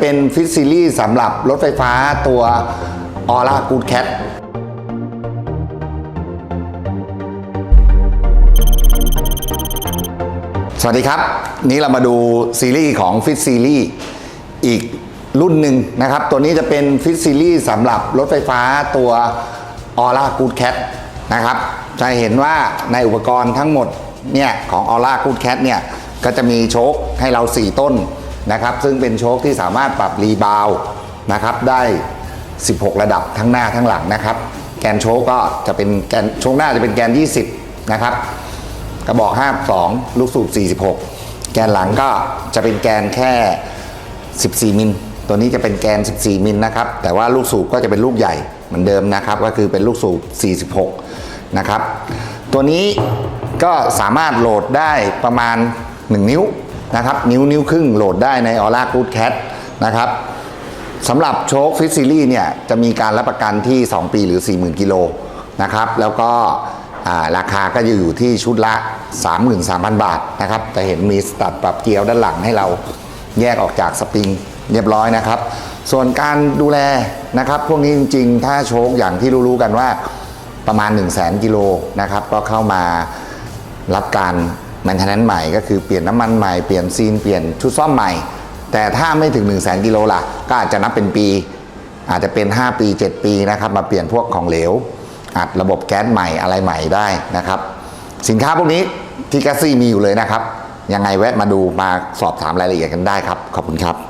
เป็นฟิตซีรีส์สำหรับรถไฟฟ้าตัวออร่ากูดแคทสวัสดีครับ นี้เรามาดูซีรีส์ของฟิตซีรีส์อีกรุ่นหนึ่งนะครับ ตัวนี้จะเป็นฟิตซีรีส์สำหรับรถไฟฟ้าตัวออร่ากูดแคทนะครับจะเห็นว่าในอุปกรณ์ทั้งหมดเนี่ยของออร่ากูดแคทเนี่ยก็จะมีโชคให้เรา 4 ต้น นะครับ ซึ่งเป็นโชคที่สามารถปรับรีบาวนะครับได้ 16 ระดับทั้งหน้าทั้งหลังนะครับ แกนโชคก็จะเป็นแกนโชคหน้าจะเป็นแกน 20 นะครับ กระบอก 52 ลูกสูบ 46 แกนหลังก็จะเป็นแกนแค่ 14 มิล ตัวนี้จะเป็นแกน 14 มิลนะครับ แต่ว่าลูกสูบก็จะเป็นลูกใหญ่เหมือนเดิมนะครับ ก็คือเป็นลูกสูบ 46 นะครับ ตัวนี้ก็สามารถโหลดได้ประมาณ 1 นิ้ว นะครับ นิ้วนิ้วครึ่งโหลดได้ใน Aura Good Cat นะครับสำหรับโชคฟิตซีรีส์เนี่ยจะมีการรับประกันที่ 2 ปีหรือ 40,000 กิโลนะครับ แล้วก็ราคาก็จะอยู่ที่ชุดละ 33,000 บาทนะครับ จะเห็นมีสตัดปรับเกียวด้านหลังให้เราแยกออกจากสปริงเรียบร้อยนะครับ ส่วนการดูแลนะครับ พวกนี้จริงๆ ถ้าโชคอย่างที่รู้ๆกันว่าประมาณ 1 0 0 0 0 0กิโลนะครับ ก็เข้ามารับการ แมนเทนแนนใหม่ก็คือเปลี่ยนน้ำมันใหม่เปลี่ยนซีนเปลี่ยนชุดซ่อมใหม่ แต่ถ้าไม่ถึง 1 0 0 0 0แกิโลล่ะ ก็อาจจะนับเป็นปี อาจจะเป็น 5 ปี 7 ปีนะครับมาเปลี่ยนพวกของเหลว อัดระบบแก๊สใหม่อะไรใหม่ได้นะครับ สินค้าพวกนี้ที่แกสซี่มีอยู่เลยนะครับ ยังไงแวะมาดูมาสอบถามรายละเอียดกันได้ครับ ขอบคุณครับ